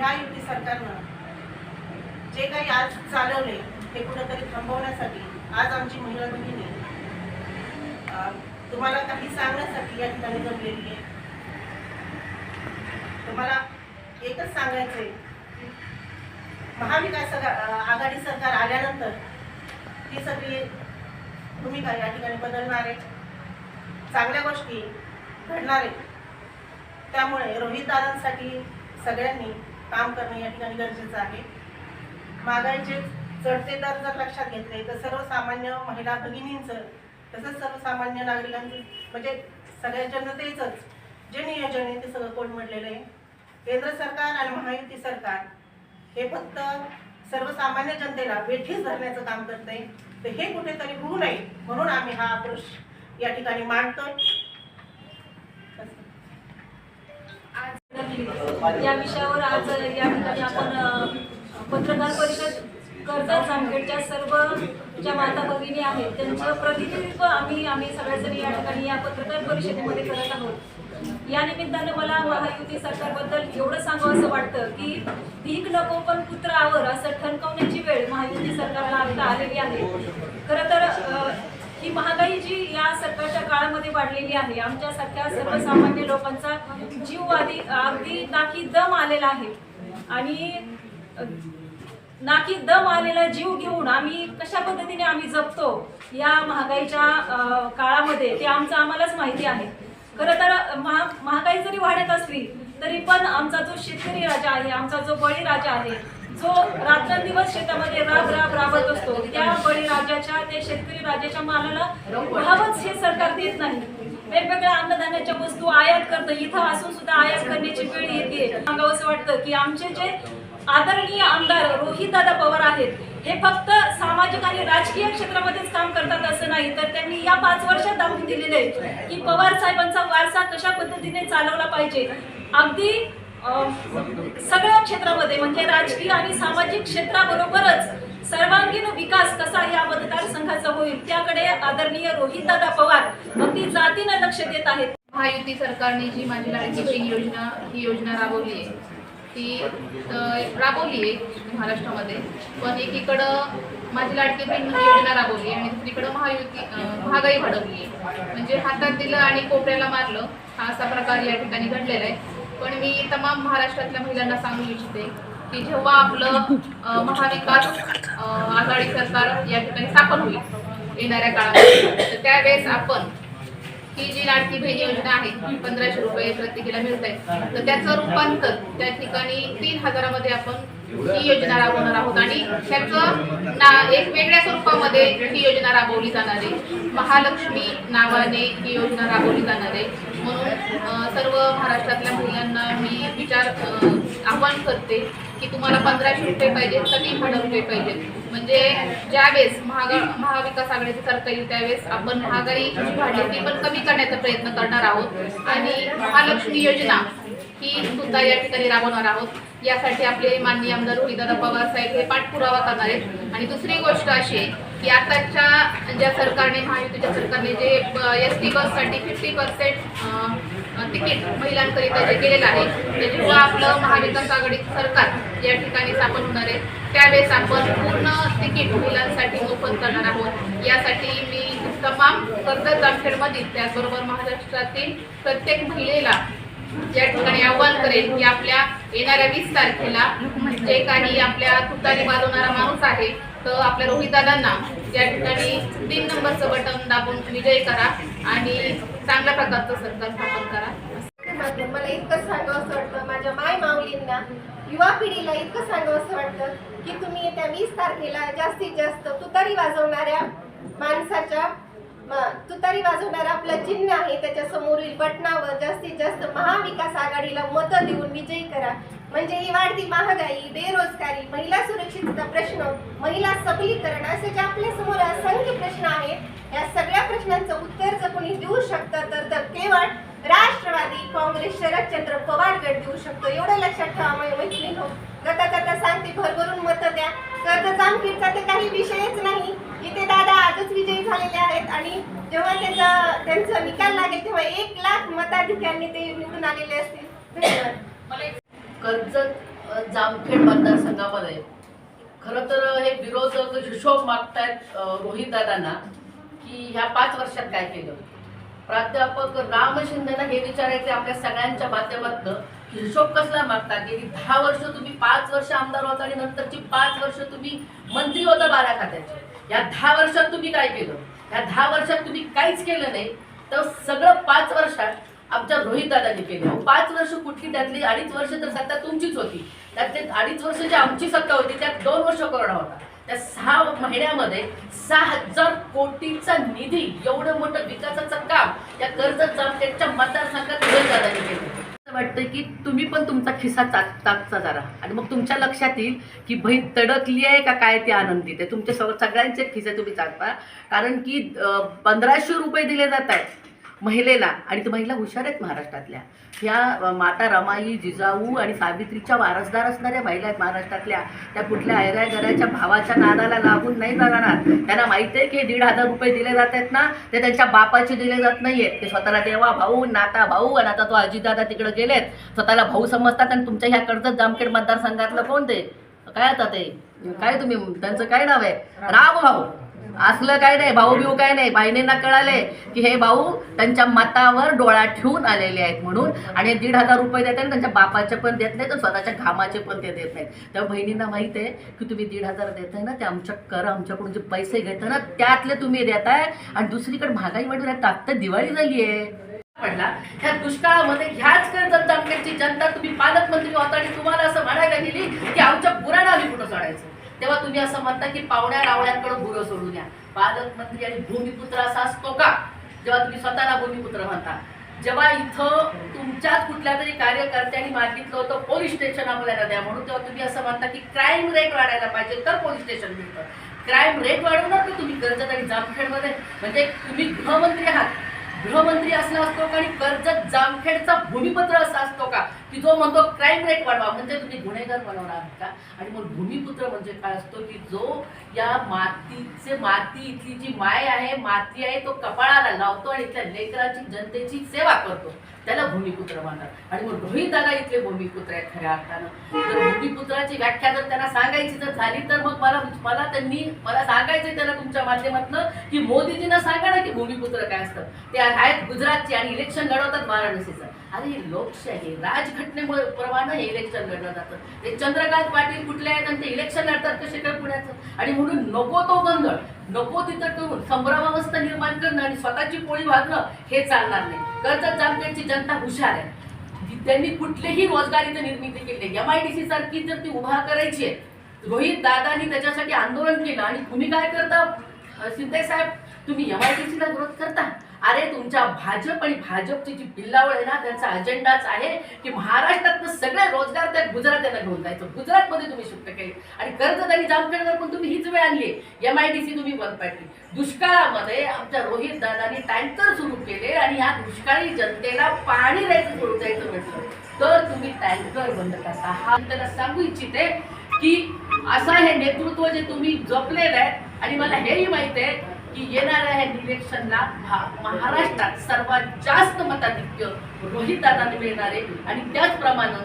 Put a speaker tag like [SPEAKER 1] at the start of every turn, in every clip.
[SPEAKER 1] ह्या युती सरकारनं जे काही आज चालवले ते कुठंतरी थांबवण्यासाठी आज आमची महिला भगिनी तुम्हाला काही सांगण्यासाठी या ठिकाणी जमलेली आहे. तुम्हाला एकच सांगायचंय. महाविकास आघाडी सरकार आल्यानंतर ती सगळी भूमिका या ठिकाणी बदलणार आहे. चांगल्या गोष्टी घडणार आहेत. त्यामुळे रोहितदारांसाठी सगळ्यांनी काम करणं या ठिकाणी गरजेचं आहे. महागाईचे चढते दर जर लक्षात घेतले तर सर्वसामान्य महिला भगिनींचं तसंच सर्वसामान्य नागरिकांचं म्हणजे सगळ्या जनतेचंच जे नियोजन आहे ते सगळं कोलमडलेलं आहे? केंद्र सरकार आणि महायुती सरकार हे फक्त सर्वसामान्य जनतेला वेठीस धरण्याचं काम करतंय. तर हे कुठेतरी होऊ नये म्हणून आम्ही हा आक्रोश या ठिकाणी मांडतोय.
[SPEAKER 2] या विषयावर आज या ठिकाणी आपण पत्रकार परिषद करतात जामखेडच्या सर्व ज्या माता भगिनी आहेत त्यांचं प्रतिनिधित्व आम्ही आम्ही सगळ्याजणी या ठिकाणी या पत्रकार परिषदेमध्ये करत आहोत. या निमित्तानं मला महायुती सरकारबद्दल एवढं सांगावं असं वाटतं की भीक नको पण पुत्रावर असं ठणकावण्याची वेळ महायुती सरकारला आता आलेली आहे. खरं तर ही महागाई जी या सरकारच्या काळामध्ये वाढलेली आहे आमच्यासारख्या सर्वसामान्य लोकांचा जीव आधी अगदी नाकी दम आलेला आहे. आणि नाकी दम आलेला जीव घेऊन आम्ही कशा पद्धतीने आम्ही जगतो या महागाईच्या काळामध्ये ते आमचं आम्हालाच माहिती आहे. खरं तर महा महागाई जरी वाढत असली तरी पण आमचा जो शेतकरी राजा आहे आमचा जो बळी राजा आहे जो रात्रंदिवस शेतामध्ये राब राब राबत असतो त्या बळीराजाच्या ते शेतकरी राजाच्या मालाला भावच हे सरकार देत नाही. वेगवेगळ्या अन्नधान्याच्या वस्तू आयात करतं. इथं असून सुद्धा आयात करण्याची वेळ येते. सांगावं असं वाटतं की आमचे जे आदरणीय आमदार रोहितदादा पवार आहेत हे फक्त सामाजिक आणि राजकीय क्षेत्रामध्येच काम करतात असं नाही. तर त्यांनी या पाच वर्षात दाखवून दिलेले की पवार साहेबांचा वारसा कशा पद्धतीने चालवला पाहिजे. अगदी सगळ्या क्षेत्रामध्ये म्हणजे राजकीय आणि सामाजिक क्षेत्राबरोबरच सर्वांगीण विकास कसा या मतदारसंघाचा होईल त्याकडे आदरणीय रोहितदादा पवार अगदी जातीनं लक्ष देत आहेत.
[SPEAKER 3] महायुती सरकारने जी माझी लाडकी बहीण योजना ही योजना राबवली आहे ती राबवली आहे महाराष्ट्रामध्ये. पण एकीकडं माझी लाडकी बहीण ही योजना राबवली आणि दुसरीकडं महायुती महागाई वाढवली आहे. म्हणजे हातात दिलं आणि कोपऱ्याला मारलं हा असा प्रकार या ठिकाणी घडलेला आहे. पण मी तमाम महाराष्ट्रातल्या महिलांना सांगू इच्छिते की जेव्हा आपलं महाविकास आघाडी सरकार या ठिकाणी स्थापन होईल येणाऱ्या काळामध्ये तर त्यावेळेस आपण ही जी लाडकी बहीण योजना आहे पंधराशे रुपये प्रत्येकीला मिळत आहे. तर त्याचं रूपांतर त्या ठिकाणी तीन हजारामध्ये आपण ही योजना राबवणार आहोत. आणि त्याचं ना एक वेगळ्या स्वरूपामध्ये ही योजना राबवली जाणार आहे. महालक्ष्मी नावाने ही योजना राबवली जाणार आहे. म्हणून सर्व महाराष्ट्रातल्या महिलांना मी विचार आवाहन करते की तुम्हाला पंधराशे रुपये पाहिजेत तर तीन हजार रुपये पाहिजेत? म्हणजे ज्यावेळेस महागा महाविकास आघाडीचं सरकार येईल त्यावेळेस आपण महागाई जी वाढली ती पण कमी करण्याचा प्रयत्न करणार आहोत. आणि महालक्ष्मी योजना ही सुद्धा या ठिकाणी राबवणार आहोत. यासाठी आपले माननीय आमदार रोहितदादा पवार साहेब हे पाठपुरावा करणार आहेत. आणि दुसरी गोष्ट अशी आहे की आताच्या ज्या सरकारने महायुतीच्या सरकारने जे एस टी बससाठी फिफ्टी पर्सेंट तिकीट महिलांकरिता जे केलेलं आहे ते जेव्हा आपलं महाविकास आघाडी सरकार या ठिकाणी स्थापन होणार आहे त्यावेळेस आपण पूर्ण तिकीट महिलांसाठी मोफत करणार आहोत. यासाठी मी तमाम कर्जत जामखेडमधील त्याचबरोबर महाराष्ट्रातील प्रत्येक महिलेला या ठिकाणी आव्हान करेल की आपल्या येणाऱ्या वीस तारखेला जे काही आपल्या तुतारी वाजवणारा माणूस आहे तर आपल्या रोहितदादांना या ठिकाणी तीन नंबरचं बटन दाबून विजय करा आणि चांगल्या प्रकारचं सरकार स्थापन करा.
[SPEAKER 4] मला इतकं सांगावं असं वाटतं माझ्या माय माऊलींना युवा पिढीला इतकं सांगावं असं वाटतं की तुम्ही येत्या वीस तारखेला जास्तीत जास्त तुतारी वाजवणाऱ्या माणसाच्या तुतारी वाजवणारा आपलं चिन्ह आहे त्याच्या समोरील बटनावर जास्तीत जास्त महाविकास आघाडीला मतं देऊन विजयी करा. म्हणजे ही वाढती महागाई बेरोजगारी महिला सुरक्षितता प्रश्न महिला सबलीकरण असे जे आपल्यासमोर असंख्य प्रश्न आहेत या सगळ्या प्रश्नांचं उत्तर जर कोणी देऊ शकतं तर तर केवळ राष्ट्रवादी काँग्रेस शरदचंद्र पवार गट देऊ शकतो. एवढं लक्षात ठेवा मैत्रिणी गता गता सांगते भरभरून मतं द्या. कर्ज जामखीरचा ते काही विषयच नाही. इथे दादा आजच विजयी झालेले आहेत आणि जेव्हा त्याचा त्यांचा निकाल लागेल तेव्हा एक लाख मताधिक्यांनी ते निवडून आलेले असतील.
[SPEAKER 3] कर्जत
[SPEAKER 5] जामखेड मतदारसंघामध्ये. खरं तर हे विरोधक हिशोब मागतायत रोहित दादांना की ह्या पाच वर्षात काय केलं? प्राध्यापक राम शिंदेना हे विचारायचे आपल्या सगळ्यांच्या माध्यमातनं हिशोब कसला मागता? गेली दहा वर्ष तुम्ही पाच वर्ष आमदार होता आणि नंतरची पाच वर्ष तुम्ही मंत्री होता बारा खात्याचे. या दहा वर्षात तुम्ही काय केलं? या दहा वर्षात तुम्ही काहीच केलं नाही. तर सगळं पाच वर्षात आमच्या रोहित दादांनी केलं. पाच वर्ष कुठली त्यातली अडीच वर्ष तर सत्ता तुमचीच होती. त्यात ते अडीच वर्ष जी आमची सत्ता होती त्यात दोन वर्ष कोरोना होता. त्या सहा महिन्यामध्ये सहा हजार कोटीचा निधी एवढं मोठं विकासाचं काम या कर्जत जामखेडच्या मतदारसंघात रोहित दादांनी केलं. वाटतं की तुम्ही पण तुमचा खिस्सा चाक चाकचा जरा. आणि मग तुमच्या लक्षात येईल की बहीण तडकली आहे का काय ती आनंदी. आहे तुमच्या सगळ्यांचे खिसे तुम्ही चाकता. कारण की पंधराशे रुपये दिले जात आहेत महिलेला. आणि त्या महिला हुशार आहेत महाराष्ट्रातल्या. ह्या माता रमाई जिजाऊ आणि सावित्रीच्या वारसदार असणाऱ्या महिला आहेत महाराष्ट्रातल्या. त्या कुठल्या ऐऱ्या घराच्या भावाच्या नादाला लागून नाही जाणार. त्यांना माहिती आहे की दीड हजार रुपये दिले जात आहेत ना ते त्यांच्या बापाचे दिले जात नाहीयेत. ते स्वतःला देवा भाऊ नाता भाऊ आणि आता तो अजितदादा तिकडे गेलेत. स्वतःला भाऊ समजतात आणि तुमच्या ह्या कर्जत जामखेड मतदारसंघातलं कोण ते? काय आता ते? काय तुम्ही? त्यांचं काय नाव आहे? राम भाऊ. असलं काय नाही भाऊ बिऊ काय नाही. बहिणींना कळाले की हे भाऊ त्यांच्या मतावर डोळा ठेवून आलेले आहेत म्हणून. आणि दीड हजार रुपये देत नाही त्यांच्या बापाचे पण देत नाही तर स्वतःच्या घामाचे पण ते देत नाहीत. त्या बहिणींना माहीत आहे की तुम्ही दीड हजार देताय ना ते आमच्या कर आमच्याकडून जे पैसे घेत ना त्यातले तुम्ही देताय. आणि दुसरीकडे महागाई वाढून आहे आता दिवाळी झाली आहे. पडला. ह्या दुष्काळामध्ये ह्याच कर्जत जामखेडची जनता तुम्ही पालकमंत्री होता आणि तुम्हाला असं म्हणायला गेली की आमच्या पुराणा आम्ही कुठं सोडायचं तेव्हा तुम्ही असं म्हणता की पाहुण्या रावळ्यांकडे गुरं सोडून द्या पालकमंत्री आणि भूमिपुत्र असा असतो का? जेव्हा तुम्ही स्वतःला भूमिपुत्र म्हणता. जेव्हा इथं तुमच्याच कुठल्या तरी कार्यकर्त्यांनी मागितलं होतं पोलीस स्टेशन आपल्याला द्या म्हणून तेव्हा तुम्ही असं म्हणता की क्राईम रेट वाढायला पाहिजे तर पोलीस स्टेशन मिळतं. क्राईम रेट वाढवणार की तुम्ही कर्जत आणि जामखेडमध्ये. म्हणजे तुम्ही गृहमंत्री आहात. गृहमंत्री असला असतो का आणि कर्जत जामखेडचा भूमिपत्र असा असतो का? की जो म्हणतो क्राईम रेट वाढवा म्हणजे तुम्ही गुन्हेगार बनवणार आहात का? आणि मग भूमिपुत्र म्हणजे काय असतो की जो या मातीचे माती इथली जी माय आहे माती आहे तो कपाळाला लावतो आणि इथल्या लेकराची जनतेची सेवा करतो. त्याला भूमिपुत्र म्हणतात. आणि मग रोहित दादा इथले भूमिपुत्र आहेत खऱ्या अर्थानं. तर भूमिपुत्राची व्याख्या जर त्यांना सांगायची जर झाली तर मग मला मला त्यांनी मला सांगायचं त्यांना तुमच्या माध्यमातनं की मोदीजींना सांगा ना की भूमिपुत्र काय असतं. ते आहेत गुजरातचे आणि इलेक्शन लढवतात वाराणसीचं. अरे लोकशाही. राजघटनेमुळे प्रमाणे हे इलेक्शन लढलं जातं. ते चंद्रकांत पाटील कुठले आहेत आणि ते इलेक्शन लढतात कसे काय पुण्याचं? आणि म्हणून नको तो गोंधळ. नको तिथं करून संभ्रमावस्था निर्माण करणं आणि स्वतःची पोळी भागणं हे चालणार नाही. कर्जत जामखेडची जनता हुशार आहे. त्यांनी कुठलेही रोजगारीची निर्मिती केली एम आय डी सी सारखी जर ती उभा करायची आहे रोहित दादानी त्याच्यासाठी आंदोलन केलं आणि तुम्ही काय करता? शिंदे साहेब तुम्ही एम आय डी सीला विरोध करता? अरे तुमच्या भाजप आणि भाजपची जी बिल्लावळ आहे ना त्यांचा अजेंडाच आहे की महाराष्ट्रातनं सगळे रोजगार त्या गुजरात्यांना घेऊन जायचं. गुजरातमध्ये तुम्ही शिफ्ट केले. आणि कर्जत आणि जामखेडवर पण तुम्ही हीच वेळ आणली. एम आय डी सी तुम्ही बंद पाडली. दुष्काळामध्ये आमच्या रोहित दादानी टँकर सुरू केले आणि ह्या दुष्काळी जनतेला पाणी द्यायचं सोडून जायचं म्हटलं. तर तुम्ही टँकर बंद करता. हा त्याला सांगू इच्छिते की असं हे नेतृत्व जे तुम्ही जपलेलं आहे आणि मला हेही माहीत आहे की येणाऱ्या ह्या इलेक्शनला भा- महाराष्ट्रात सर्वात जास्त मताधिक्य रोहित दादाने मिळणार आहे. आणि त्याचप्रमाणे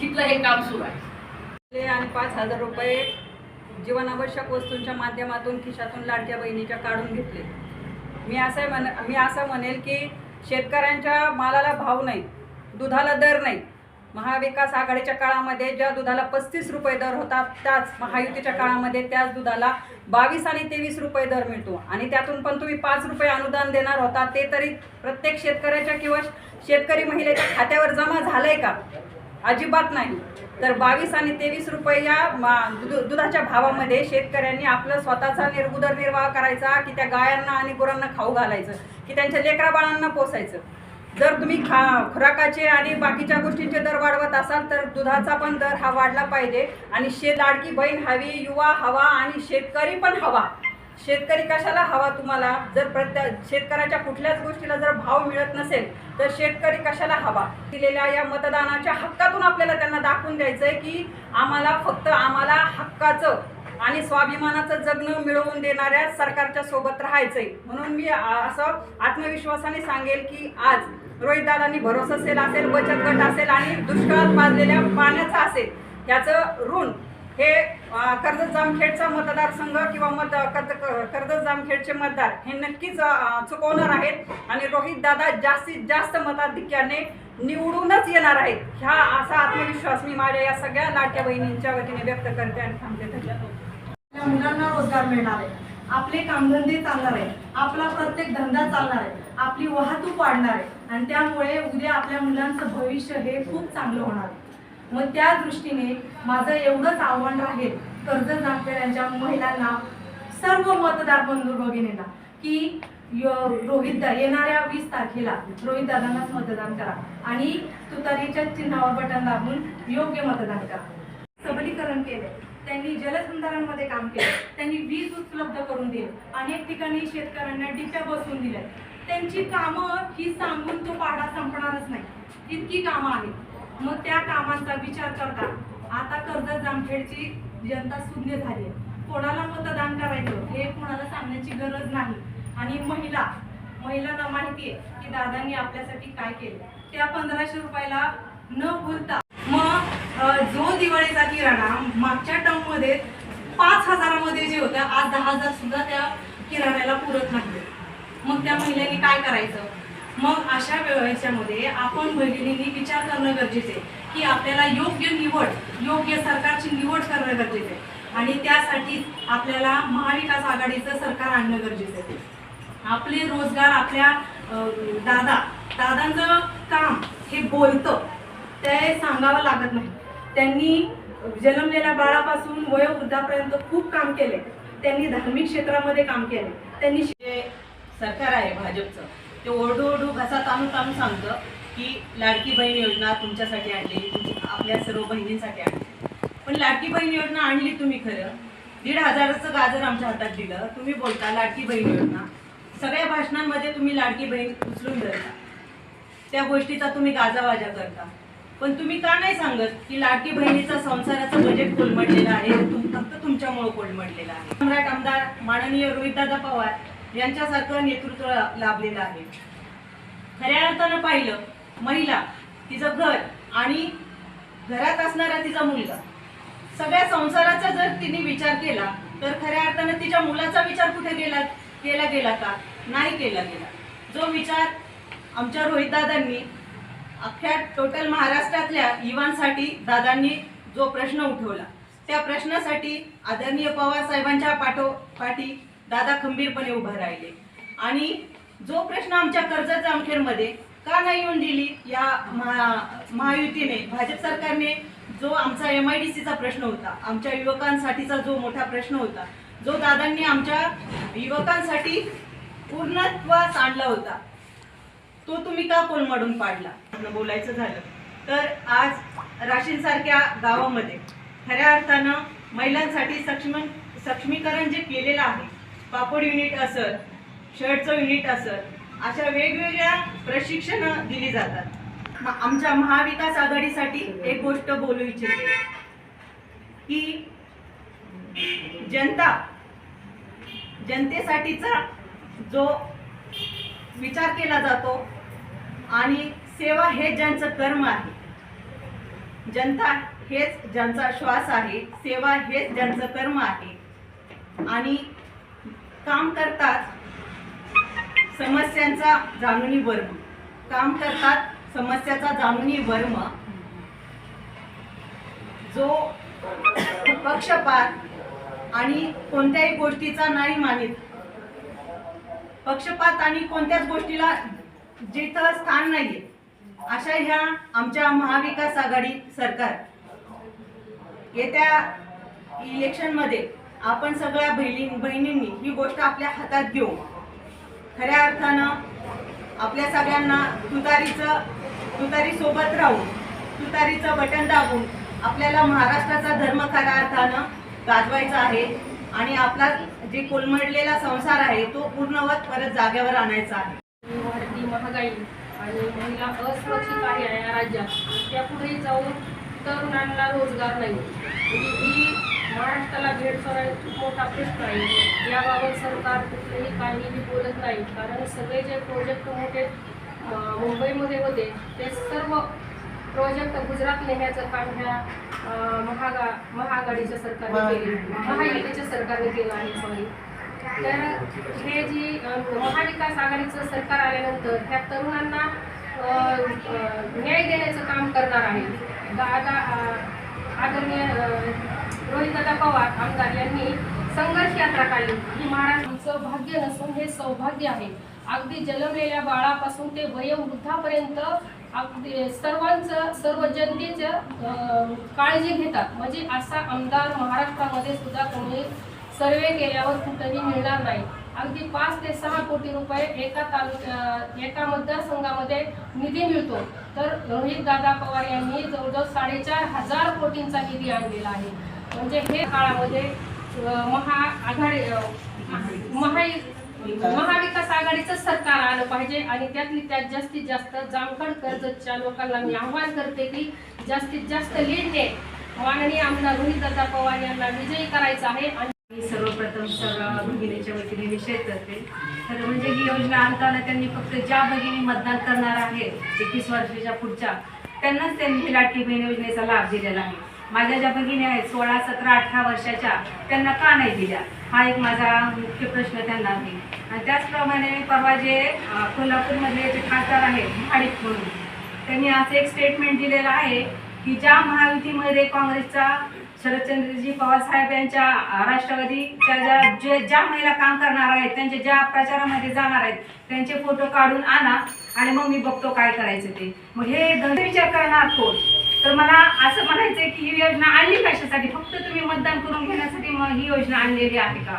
[SPEAKER 5] तिथलं हे काम सुरू आहे.
[SPEAKER 6] आणि पाच हजार रुपये जीवनावश्यक वस्तूंच्या माध्यमातून खिशातून लाडक्या बहिणीच्या काढून घेतले. मी असं म्हण मी असं म्हणेल की शेतकऱ्यांच्या मालाला भाव नाही दुधाला दर नाही. महाविकास आघाडीच्या काळामध्ये ज्या दुधाला पस्तीस रुपये दर होता त्याच महायुतीच्या काळामध्ये त्याच दुधाला बावीस आणि तेवीस रुपये दर मिळतो. आणि त्यातून पण तुम्ही पाच रुपये अनुदान देणार होता ते तरी प्रत्येक शेतकऱ्याच्या किंवा शेतकरी महिलेच्या खात्यावर जमा झालंय का? अजिबात नाही. तर बावीस आणि तेवीस रुपये या मा- दु- दुधाच्या भावामध्ये शेतकऱ्यांनी आपलं स्वतःचा निर्गुदर उदरनिर्वाह करायचा की त्या गायांना आणि गुरांना खाऊ घालायचं की त्यांच्या लेकरा बाळांना पोसायचं. जर तुम्ही खा खुराकाचे आणि बाकीच्या गोष्टींचे दर वाढवत असाल तर दुधाचा पण दर हा वाढला पाहिजे. आणि शे लाडकी बहीण हवी युवा हवा आणि शेतकरी पण हवा. शेतकरी कशाला हवा तुम्हाला? जर प्रत्येक शेतकऱ्याच्या कुठल्याच गोष्टीला जर भाव मिळत नसेल तर शेतकरी कशाला हवा? दिलेल्या या मतदानाच्या हक्कातून आपल्याला त्यांना दाखवून द्यायचं आहे की आम्हाला फक्त आम्हाला हक्काचं आणि स्वाभिमानाचं जगणं मिळवून देणाऱ्या सरकारच्या सोबत राहायचंय. म्हणून मी असं आत्मविश्वासाने सांगेल की आज रोहितदादांनी भरोसा सेल असेल बचत गट असेल आणि दुष्काळात पाजलेल्या पाण्याचा असेल याचं ऋण हे कर्जत जामखेडचा मतदारसंघ किंवा मत कर्ज कर्जत जामखेडचे मतदार हे नक्कीच चुकवणार आहेत आणि रोहितदादा जास्तीत जास्त मताधिक्याने निवडूनच येणार आहेत. ह्या असा आत्मविश्वास मी माझ्या या सगळ्या लाट्या बहिणींच्या वतीने व्यक्त करते आणि थांबते. धन्यवाद.
[SPEAKER 7] मुलांना रोजगार मिळणार आहे. आपले कामधंदे चालणार आहे आपला प्रत्येक धंदा चालणार आहे. आपली वाहतूक वाढणार आहे. आणि त्यामुळे उद्या आपल्या मुलांचं भविष्य हे खूप चांगलं होणार. मग त्या दृष्टीने माझं एवढंच आव्हान राहील कर्ज यांच्या महिलांना सर्व मतदार बंधू भगिनींना की रोहित येणाऱ्या वीस तारखेला रोहित दादांनाच मतदान करा आणि तुतारीच्या चिन्हावर बटन दाबून योग्य मतदान करा. सबलीकरण केले त्यांनी जलसंधारणामध्ये काम केलं. त्यांनी वीज उपलब्ध करून दिली. अनेक ठिकाणी शेतकऱ्यांना डिप्या बसवून दिल्या. त्यांची कामं ही सांगून तो पाढा संपणारच नाही. इतकी कामं आहेत. मग त्या कामांचा विचार करता आता कर्जत जामखेडची जनता शून्य झाली आहे. कोणाला मतदान करायचं हे कोणाला सांगण्याची गरज नाही. आणि महिला महिलांना माहिती आहे की दादांनी आपल्यासाठी काय केलं. त्या पंधराशे रुपयाला न भूलता मग जो दिवाळीचा किराणा मागच्या टर्ममध्ये पाच हजारामध्ये जे होतं आज दहा हजार सुद्धा त्या किराण्याला पुरत नाही मग त्या महिलांनी काय करायचं? मग अशा वेळेच्यामध्ये आपण बहिणींनी विचार करणं गरजेचे आहे की आपल्याला योग्य निवड योग्य सरकारची निवड करणं गरजेचं आहे. आणि त्यासाठी आपल्याला महाविकास आघाडीचं सरकार आणणं गरजेचं आहे. आपले रोजगार आपल्या दादा दादांचं काम हे बोलतं. ते सांगावं लागत नाही. त्यांनी जन्मलेल्या बाळापासून वयोवृद्धापर्यंत खूप काम केले त्यांनी धार्मिक क्षेत्रामध्ये काम केले त्यांनी
[SPEAKER 1] सरकार आहे भाजपचं. ते ओरडू ओरडू घसा ताणून ताणून सांगतं की लाडकी बहीण योजना तुमच्यासाठी आणली आपल्या सर्व बहिणींसाठी आणली. पण लाडकी बहीण योजना आणली तुम्ही खरं. दीड हजाराचं गाजर आमच्या हातात दिलं. तुम्ही बोलता लाडकी बहीण योजना. सगळ्या भाषणांमध्ये तुम्ही लाडकी बहीण उचलून धरता. त्या गोष्टीचा तुम्ही गाजावाजा करता. पण तुम्ही का नाही सांगत की लाडकी बहिणीचा संसाराचं बजेट कोलमडलेलं आहे? फक्त तुमच्यामुळं कोलमडलेलं आहे. सम्राट आमदार माननीय रोहितदादा पवार यांच्यासारखं नेतृत्व लाभलेलं आहे. खऱ्या अर्थानं पाहिलं महिला तिचं घर आणि घरात असणारा तिचा मुलगा. सगळ्या संसाराचा जर तिने विचार केला तर खऱ्या अर्थानं तिच्या मुलाचा विचार कुठे गेला केला गेला का? नाही केला गेला. जो विचार आमच्या रोहितदादांनी अख्ख्या टोटल महाराष्ट्रातल्या युवांसाठी दादांनी जो प्रश्न उठवला त्या प्रश्नासाठी आदरणीय पवार साहेबांच्या पाठोपाठी दादा खंबीरपणे उभे राहिले. आणि जो प्रश्न आमच्या कर्जत जामखेडमध्ये का नाही येऊन दिली या महा महायुतीने भाजप सरकारने जो आमचा एम आय डी सीचा प्रश्न होता आमच्या युवकांसाठीचा जो मोठा प्रश्न होता जो दादांनी आमच्या युवकांसाठी पूर्णत्वास आणला होता तो तुम्ही का कोलमडून पाडला? बोलायचं झालं. तर आज राशींसारख्या गावामध्ये खऱ्या अर्थानं महिलांसाठी सक्षम सक्षमीकरण जे केलेलं आहे पापड युनिट असत शर्टचं युनिट असत अशा वेगवेगळ्या प्रशिक्षणं दिली जातात. आमच्या महाविकास आघाडीसाठी एक गोष्ट बोलू इच्छिते. की जनता जनतेसाठीचा जो विचार केला जातो आणि सेवा हे ज्यांचं कर्म आहे. जनता हेच ज्यांचा श्वास आहे सेवा हेच ज्यांचं कर्म आहे. आणि काम करतात समस्यांचा जाणूनी वर्म. काम करतात समस्याचा जाणूनी वर्म. जो पक्षपात आणि कोणत्याही गोष्टीचा नाही मानित. पक्षपात आणि कोणत्याच गोष्टीला जिथं स्थान नाहीये अशा ह्या आमच्या महाविकास आघाडी सरकार. येत्या इलेक्शनमध्ये आपण सगळ्या बहिणी बहिणींनी ही गोष्ट आपल्या हातात घेऊ. खऱ्या अर्थानं आपल्या सगळ्यांना तुतारीचं तुतारी सोबत राहून तुतारीचं बटन दाबून आपल्याला महाराष्ट्राचा धर्म खऱ्या अर्थानं गाजवायचा आहे आणि आपला जे कोलमडलेला संसार आहे तो पूर्णवत परत जागेवर आणायचा आहे.
[SPEAKER 8] वाढती महागाई आणि महिला असुरक्षित आहे या राज्यात. त्या पुढे जाऊन तरुणांना रोजगार नाही. म्हणजे ही महाराष्ट्राला भेडसावणारा खूप मोठा प्रश्न आहे. याबाबत सरकार कुठलेही काहीही बोलत नाही. कारण सगळे जे प्रोजेक्ट मोठे मुंबईमध्ये होते ते सर्व प्रोजेक्ट गुजरात नेण्याचं काम ह्या महागा महाआघाडीच्या सरकारने केले महायुतीच्या सरकारने केलं आहे सॉरी तर हे जी महाविकास आघाडीचं सरकार आल्यानंतर ह्या तरुणांना न्याय देण्याचं काम करणार आहे. दादा आदरणीय रोहितदा रोहितदादा पवार आमदार यांनी संघर्ष यात्रा काढली. ही महाराष्ट्राचं भाग्य नसून हे सौभाग्य आहे. अगदी जन्मलेल्या बाळापासून ते वयोवृद्धापर्यंत अगदी सर्वांचं सर्व जनतेचं काळजी घेतात. म्हणजे असा आमदार महाराष्ट्रामध्ये सुद्धा कोणी सर्वे केल्यावर कुठंही मिळणार नाही. अगदी पाच ते सहा कोटी रुपये एका तालुक्या एका मतदारसंघामध्ये निधी मिळतो. तर रोहित दादा पवार यांनी जवळजवळ साडेचार हजार कोटींचा निधी आणलेला आहे. म्हणजे हे काळामध्ये महा महाआघाडी महा महायु महाविकास आघाडीचं सरकार आलं पाहिजे आणि त्यातली त्यात जास्तीत जास्त जामखंड कर्जतच्या लोकांना मी आव्हान करते की जास्तीत जास्त लीडने माननीय आमदार रोहितदादा पवार यांना विजयी करायचं आहे आणि
[SPEAKER 9] मी सर्वप्रथम सर्व भगिनीच्या वतीने निषेध करते. खरं म्हणजे ही योजना आणताना त्यांनी फक्त ज्या भगिनी मतदान करणार आहेत एकवीस वर्षाच्या पुढच्या त्यांनाच त्यांनी ही लाटकी बहीण योजनेचा लाभ दिलेला आहे. माझ्या ज्या भगिनी आहेत सोळा सतरा अठरा वर्षाच्या त्यांना का नाही दिल्या? हा एक माझा मुख्य प्रश्न त्यांना आहे. आणि त्याचप्रमाणे परवा जे कोल्हापूरमधले जे खासदार आहेत महाडिक म्हणून त्यांनी असं एक स्टेटमेंट दिलेलं आहे की ज्या महायुतीमध्ये काँग्रेसचा शरदचंद्रजी पवार साहेब यांच्या राष्ट्रवादीच्या ज्या जे ज्या महिला काम करणार आहेत त्यांच्या ज्या प्रचारामध्ये जाणार आहेत त्यांचे फोटो काढून आणा आणि मग मी बघतो काय करायचं ते. मग हे गंभीर विचार करणार कोण? तर मला असं म्हणायचं आहे की ही योजना आणली कशासाठी? फक्त तुम्ही मतदान करून घेण्यासाठी मग ही योजना आणलेली आहे का?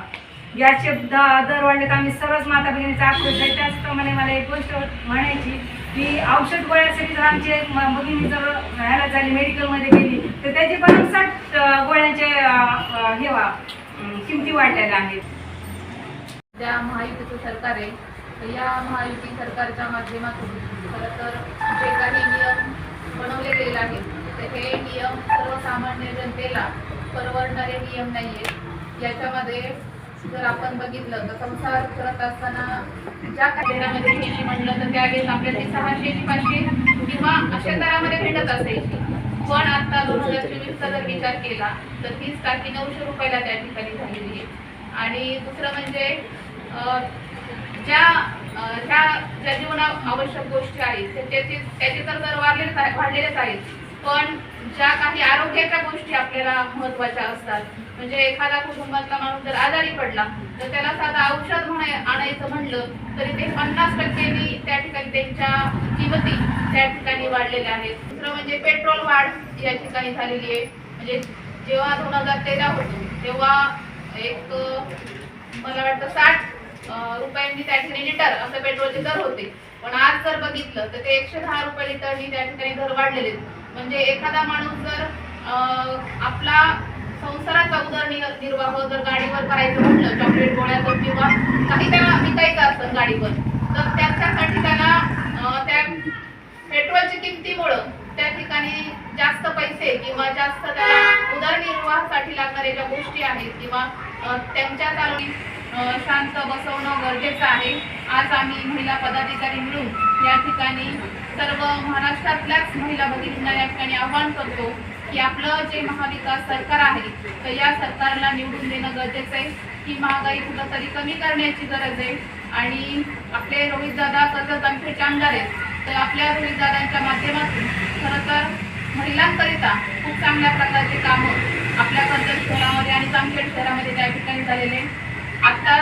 [SPEAKER 9] याचे द- दर वाढले तर आम्ही सर्वच माता भगिनीचा आक्रोश आहे. त्याचप्रमाणे मला एक गोष्ट म्हणायची की औषध गोळ्यासाठी जर आमचे भगिनी जर ह्याला झाली मेडिकलमध्ये गेली तर त्याचे भरमसाठ गोळ्यांचे हे वा किमती वाढलेल्या आहेत.
[SPEAKER 3] ज्या महायुतीचं सरकार आहे तर या महायुती सरकारच्या माध्यमातून खरं तर जे काही नियम बनवले गेलेले आहेत तर हे नियम सर्वसामान्य जनतेला परवडणारे नियम नाही आहेत याच्यामध्ये जर आपण बघितलं तर संसार करत असताना ज्या कायद्यामध्ये म्हणलं तर त्यावेळेस आपल्याला सहाशे पाचशे किंवा अशा दरामध्ये भेटत असायची. पण आता दोन हजार चोवीसचा जर विचार केला तर तीच टाकी नऊशे रुपयाला त्या ठिकाणी झालेली आहे. आणि दुसरं म्हणजे ज्या ज्या ज्या जीवना आवश्यक गोष्टी आहेत त्याचे त्याचे तर दर वाढलेलेच आहे वाढलेलेच आहेत. पण ज्या काही आरोग्याच्या गोष्टी आपल्याला महत्त्वाच्या असतात म्हणजे एखादा कुटुंबातला माणूस जर आजारी पडला तर त्याला साधं औषध म्हणा आणायचं म्हणलं तरी ते पन्नास टक्क्यांनी त्या ठिकाणी त्यांच्या किमती त्या ठिकाणी वाढलेल्या आहेत. दुसरं म्हणजे पेट्रोल वाढ या ठिकाणी झालेली आहे. म्हणजे जेव्हा दोन हजार तेरा होतो तेव्हा एक मला वाटतं साठ रुपयांनी त्या ठिकाणी लिटर असं पेट्रोलचे दर होते. पण आज जर बघितलं तर ते एकशे दहा रुपये लिटरनी त्या ठिकाणी दर वाढलेले आहेत. म्हणजे एखादा माणूस जर आपला संसाराचा उदरनिर्वाह जर गाडीवर करायचं म्हटलं चॉकलेट गोळ्याचं किंवा काही त्याला विकायचं असतं गाडीवर तर त्याच्यासाठी त्याला त्या पेट्रोलची किमतीमुळं त्या ठिकाणी जास्त पैसे किंवा जास्त त्याला उदरनिर्वाहासाठी लागणाऱ्या ज्या गोष्टी आहेत किंवा त्यांच्या चालू शांत बसवणं गरजेचं आहे. आज आम्ही महिला पदाधिकारी मिळून या ठिकाणी सर्व महाराष्ट्रातल्याच महिला भगिनींना या ठिकाणी आव्हान करतो की आपलं जे महाविकास सरकार आहे तर या सरकारला निवडून देणं गरजेचं आहे. की महागाई कुठंतरी कमी करण्याची गरज आहे. आणि आपले रोहितदादा कर्जत आमचे आमदार आहेत तर आपल्या रोहितदादांच्या माध्यमातून खरं तर महिलांकरिता खूप चांगल्या प्रकारचे कामं आपल्या कर्जत शहरामध्ये आणि जामखेड शहरामध्ये त्या ठिकाणी झालेले आता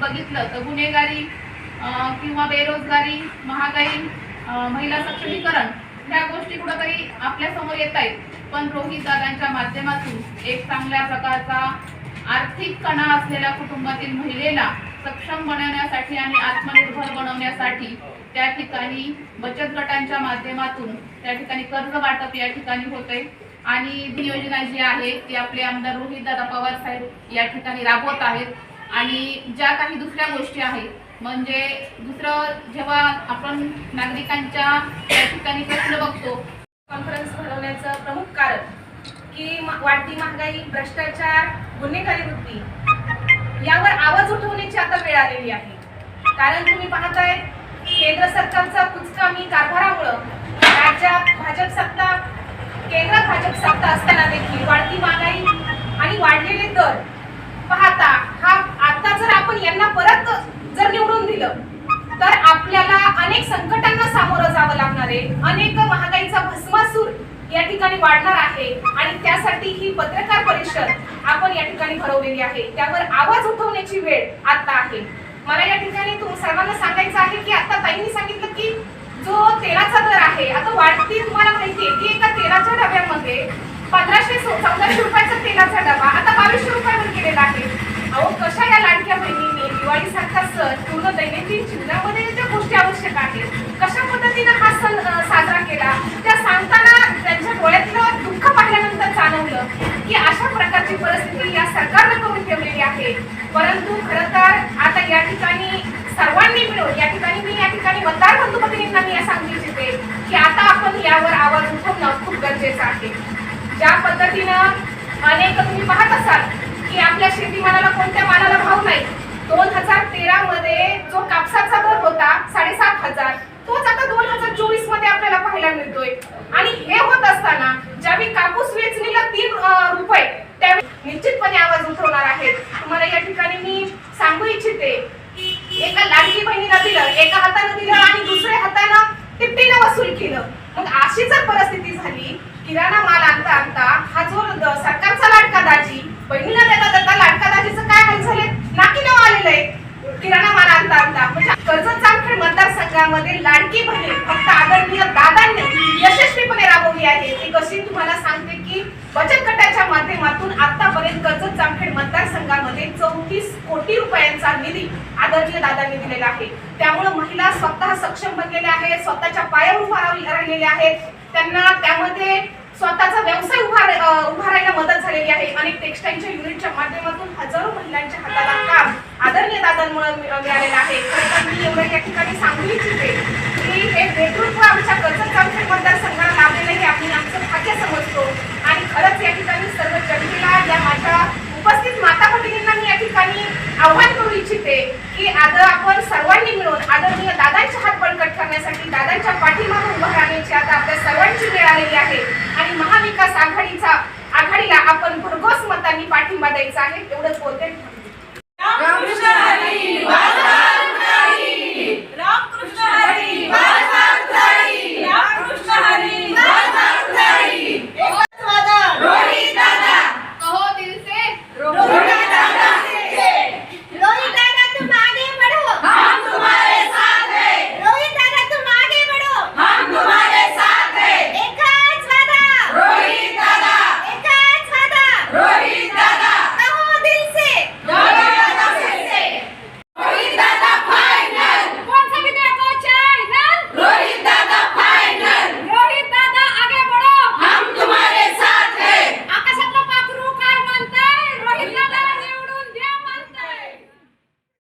[SPEAKER 3] बघितलं तर गुन्हेगारी किंवा बेरोजगारी महागाई महिला सक्षमीकरण ह्या गोष्टी कुठंतरी आपल्यासमोर येत आहेत. पण रोहित दादांच्या माध्यमातून एक चांगल्या प्रकारचा आर्थिक कणा असलेल्या कुटुंबातील महिलेला सक्षम बनवण्यासाठी आणि आत्मनिर्भर बनवण्यासाठी त्या ठिकाणी बचत गटांच्या माध्यमातून त्या ठिकाणी कर्ज वाटप या ठिकाणी होते आणि ही योजना जी आहे ती आपले आमदार रोहितदादा पवार साहेब या ठिकाणी राबवत आहेत. आणि ज्या काही दुसऱ्या गोष्टी आहेत म्हणजे दुसरं जेव्हा आपण नागरिकांच्या त्या ठिकाणी प्रश्न बघतो
[SPEAKER 1] कॉन्फरन्स भरवण्याचं प्रमुख कारण की वाढती महागाई भ्रष्टाचार गुन्हेगारी वृत्ती यावर आवाज उठवण्याची आता वेळ आलेली आहे. कारण तुम्ही पाहताय केंद्र सरकारचा कुचकामी कारभारामुळं
[SPEAKER 10] राज्यात भाजप सत्ता केंद्रात भाजप सत्ता असताना देखील वाढती महागाई आणि वाढलेले दर पाहता हा आपण यांना परत जर निवडून दिलं तर आपल्याला अनेक संकटांना सामोरं जावं लागणार आहे. अनेक महागाईचा भस्मासूर या ठिकाणी वाढणार आहे. आणि त्यासाठी ही पत्रकार परिषद आपण या ठिकाणी भरवलेली आहे. त्यावर आवाज उठवण्याची वेळ आता आहे. मला या ठिकाणी तुम सर्वांना सांगायचं आहे की आता ताईंनी सांगितलं की जो तेलाचा दर आहे आता वाढती तुम्हाला माहिती आहे की एका तेलाच्या डब्यामध्ये पंधराशे चौदाशे रुपयाचा तेलाचा डबा आता बावीसशे रुपयावर गेलेला आहे. अहो कशा या लाडक्या बहिणींनी दिवाळी सारखा सण पूर्ण दैनंदिन जीवनामध्ये ज्या गोष्टी आवश्यक आहेत? कशा पद्धतीनं हा सण साजरा केला? त्या सांगताना त्यांच्या डोळ्यातलं दुःख पाहिल्यानंतर जाणवलं की अशा प्रकारची परिस्थिती या सरकारनं करून ठेवलेली आहे. परंतु खरं तर आता या ठिकाणी सर्वांनी मिळून या ठिकाणी मी या ठिकाणी मतदार बंधू भगिनींना मी सांगू इच्छिते की आता आपण यावर आवाज उठवणं खूप गरजेचं आहे. ज्या पद्धतीनं अनेक तुम्ही पाहत असाल की आपल्या शेतीमालाला कोणत्या मालाला भाव नाही? दोन हजार तेरा मध्ये जो कापसाचा दर होता साडेसात हजार तोच आता दोन हजार चोवीसमध्ये आपल्याला पाहायला मिळतोय. आणि हे होत असताना ज्यावेळी कापूस वेचणीला तीन रुपये त्यावेळी निश्चितपणे आवाज उठवणार आहेत. तुम्हाला या ठिकाणी मी सांगू इच्छिते एका लाडकी बहिणीला दिलं एका हातानं दिलं आणि दुसऱ्या हातानं टिपटीनं वसूल केलं. मग अशी जर परिस्थिती झाली किराणा माल आणता आणता हा जो सरकारचा लाडका दाजी बहिणीला देता देता लाडका दाजीचं काय हाल झाले नाकी नाव आलेलं आहे. किराणा माल आणता आणता. म्हणजे कर्जत जामखेड मतदारसंघामध्ये लाडकी बहीण फक्त आदरणीय दादांनी यशस्वीपणे राबवली आहे. ती कशी तुम्हाला सांगते की बचत गटाच्या माध्यमातून आतापर्यंत कर्जत जामखेड मतदारसंघामध्ये चौतीस कोटी रुपयांचा निधी आदरणीय दादांनी दिलेला आहे. त्यामुळे महिला स्वतः सक्षम बनलेल्या आहेत स्वतःच्या पायावर उभा राहिलेल्या आहेत. त्यांना त्यामध्ये स्वतःचा व्यवसाय उभार उभारायला उभा राहायला मदत झालेली आहे. आणि टेक्सटाईलच्या युनिटच्या माध्यमातून हजारो महिलांच्या हाताला काम आदरणीय दादांमुळे मि- मिळालेलं आहे. खरं मी एवढं या ठिकाणी सांगू इच्छिते की हे नेतृत्व आमच्या कर्जत जामखेड मतदारसंघाला लाभलेलं हे आम्ही आमचं भाग्य समजतो. आणि खरंच या ठिकाणी सर्व जनतेला या माझ्या उपस्थित माता भगिनींना मी या ठिकाणी आव्हान करू इच्छिते की आज आपण सर्वांनी मिळून आदरणीय दादांच्या हात बळकट करण्यासाठी दादांच्या पाठीमागे उभं राहण्याची आता आपल्या सर्वांची वेळ आलेली आहे आणि महाविकास आघाडीचा आघाडीला आपण भरघोस मतांनी पाठिंबा द्यायचा आहे एवढंच बोलते.